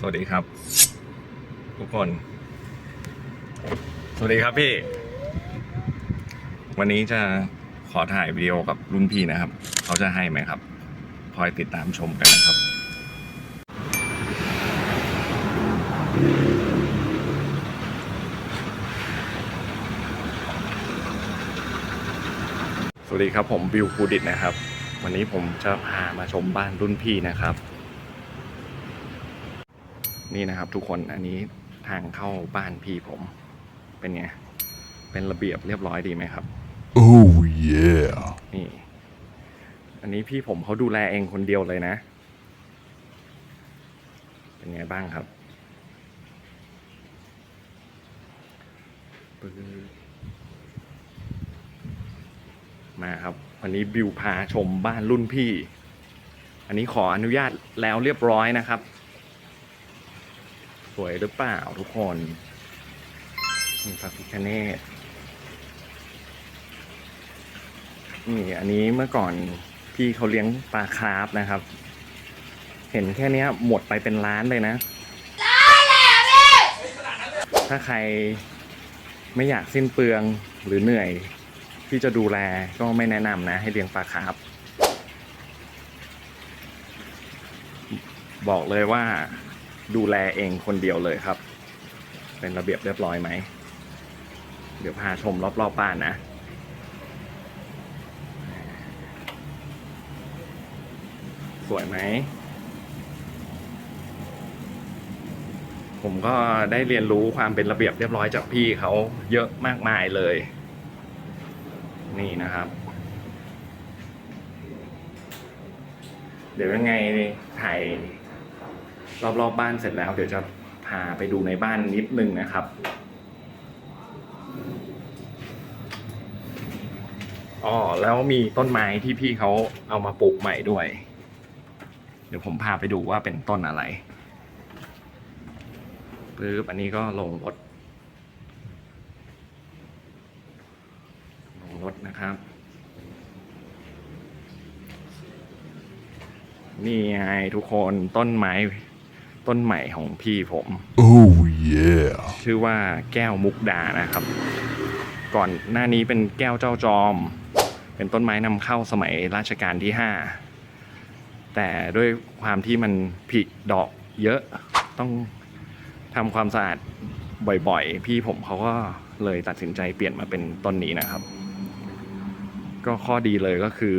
สวัสดีครับ ทุกคน สวัสดีครับพี่ วันนี้จะขอถ่ายวิดีโอกับรุ่นพี่นะครับ เขาจะให้ไหมครับคอยติดตามชมกันนะครับ สวัสดีครับผมบิวคูดิตนะครับ วันนี้ผมจะพามาชมบ้านรุ่นพี่นะครับ นี่นะครับทุกคนอันนี้ทางเข้าบ้านพี่ผม เป็นไง เป็นระเบียบเรียบร้อยดีไหมครับ Oh yeah. นี่ อันนี้พี่ผมเขาดูแลเองคนเดียวเลยนะ เป็นไงบ้างครับปึ๊บมาครับ วันนี้บิวพาชมบ้านรุ่นพี่ อันนี้ขออนุญาตแล้วเรียบร้อยนะครับส วยหรือเปล่าทุกคนนี่พระพิคเนตนี่อันนี้เมื่อก่อนพี่เขาเลี้ยงปลาคร์ฟนะครับ เห็นแค่นี้หมดไปเป็นล้านเลยนะ ถ้าใครไม่อยากสิ้นเปลืองหรือเหนื่อยที่จะดูแลก็ไม่แนะนำนะ ให้เลี้ยงปลาคร์ฟบอกเลยว่า ดูแลเองคนเดียวเลยครับ เป็นระเบียบเรียบร้อยไหม เดี๋ยวพาชมรอบๆบ้านนะสวยไหม ผมก็ได้เรียนรู้ความเป็นระเบียบเรียบร้อยจากพี่เขาเยอะมากมายเลย นี่นะครับ เดี๋ยวยังไงถ่าย รอบๆบบ้านเสร็จแล้ว เดี๋ยวจะพาไปดูในบ้านนิดนึงนะครับ อ๋อ แล้วมีต้นไม้ที่พี่เขาเอามาปลูกใหม่ด้วย เดี๋ยวผมพาไปดูว่าเป็นต้นอะไรปึ๊บอันนี้ก็ลงรถ ลงรถนะครับ นี่ไงทุกคนต้นไม้ ต้นใหม่ของพี่ผม Oh yeah. ชื่อว่าแก้วมุกดานะครับ ก่อนหน้านี้เป็นแก้วเจ้าจอม เป็นต้นไม้นำเข้าสมัยรัชกาลที่ห้าแต่ด้วยความที่มันผลิดอกเยอะต้องทำความสะอาดบ่อยๆ พี่ผมเขาก็เลยตัดสินใจเปลี่ยนมาเป็นต้นนี้นะครับ ก็ข้อดีเลยก็คือ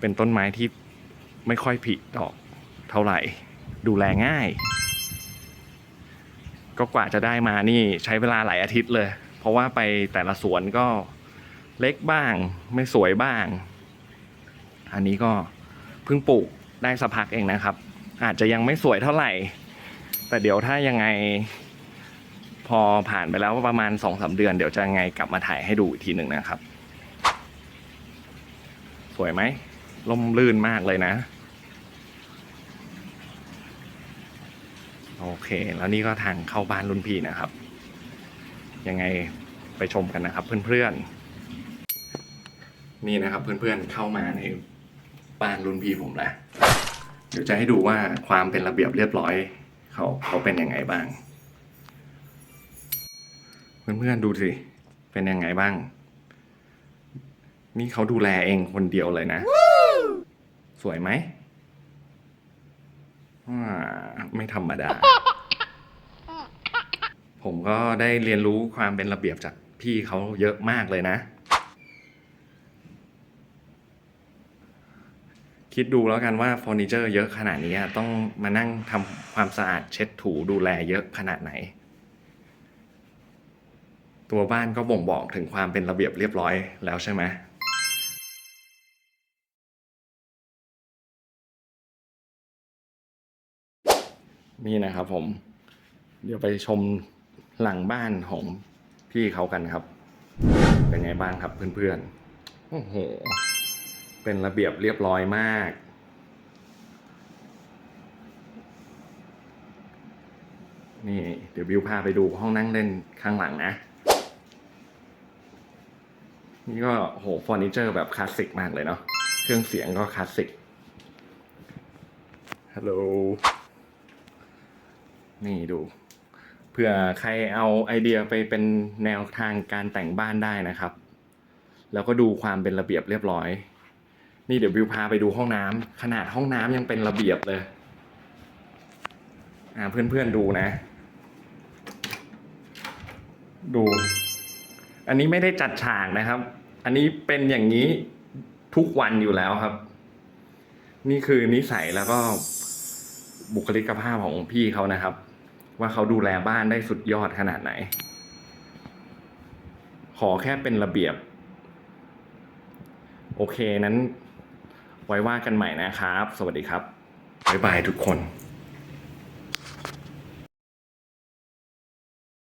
เป็นต้นไม้ที่ไม่ค่อยผลิดอกเท่าไหร่ ดูแลง่าย ก็กว่าจะได้มานี่ใช้เวลาหลายอาทิตย์เลย เพราะว่าไปแต่ละสวนก็เล็กบ้าง ไม่สวยบ้าง อันนี้ก็เพิ่งปลูกได้สักพักเองนะครับ อาจจะยังไม่สวยเท่าไหร่ แต่เดี๋ยวถ้ายังไง พอผ่านไปแล้วประมาณสองสาเดือนเดี๋ยวจะไงกลับมาถ่ายให้ดูอีกทีหนึ่งนะครับ สวยไหมลมลื่นมากเลยนะ โอเค แล้วนี่ก็ทางเข้าบ้านรุ่นพี่นะครับ ยังไงไปชมกันนะครับ เพื่อนๆ นี่นะครับเพื่อนๆเข้ามาในบ้านรุ่นพี่ผมแล้วเดี๋ยวจะให้ดูว่าความเป็นระเบียบเรียบร้อยเขาเขาเป็นยังไงบ้าง เพื่อนๆดูสิเป็นยังไงบ้าง นี่เขาดูแลเองคนเดียวเลยนะ สวยไหมอ่า ไม่ธรรมดา ผมก็ได้เรียนรู้ความเป็นระเบียบจากพี่เขาเยอะมากเลยนะ คิดดูแล้วกันว่าเฟอร์นิเจอร์เยอะขนาดนี้ต้องมานั่งทำความสะอาดเช็ดถูดูแลเยอะขนาดไหน ตัวบ้านก็บ่งบอกถึงความเป็นระเบียบเรียบร้อยแล้วใช่ไหม นี่นะครับผม เดี๋ยวไปชมหลังบ้านของพี่เขากันครับ เป็นไงบ้างครับเพื่อนๆ โอ้โห เป็นระเบียบเรียบร้อยมากนี่เดี๋ยวบิวพาไปดูห้องนั่งเล่นข้างหลังนะ นี่ก็โหเฟอร์นิเจอร์แบบคลาสสิกมากเลยเนาะเครื่องเสียงก็คลาสสิกฮัลโหล นี่ดูเผื่อใครเอาไอเดียไปเป็นแนวทางการแต่งบ้านได้นะครับ แล้วก็ดูความเป็นระเบียบเรียบร้อย นี่เดี๋ยวบิวพาไปดูห้องน้ำขนาดห้องน้ำยังเป็นระเบียบเลยอ่าเพื่อนๆดูนะ ดู อันนี้ไม่ได้จัดฉากนะครับ อันนี้เป็นอย่างนี้ทุกวันอยู่แล้วครับ นี่คือนิสัยแล้วก็บุคลิกภาพของพี่เขานะครับ ว่าเขาดูแลบ้านได้สุดยอดขนาดไหน ขอแค่เป็นระเบียบ โอเคนั้น ไว้ว่ากันใหม่นะครับ สวัสดีครับบ๊ายบายทุกคน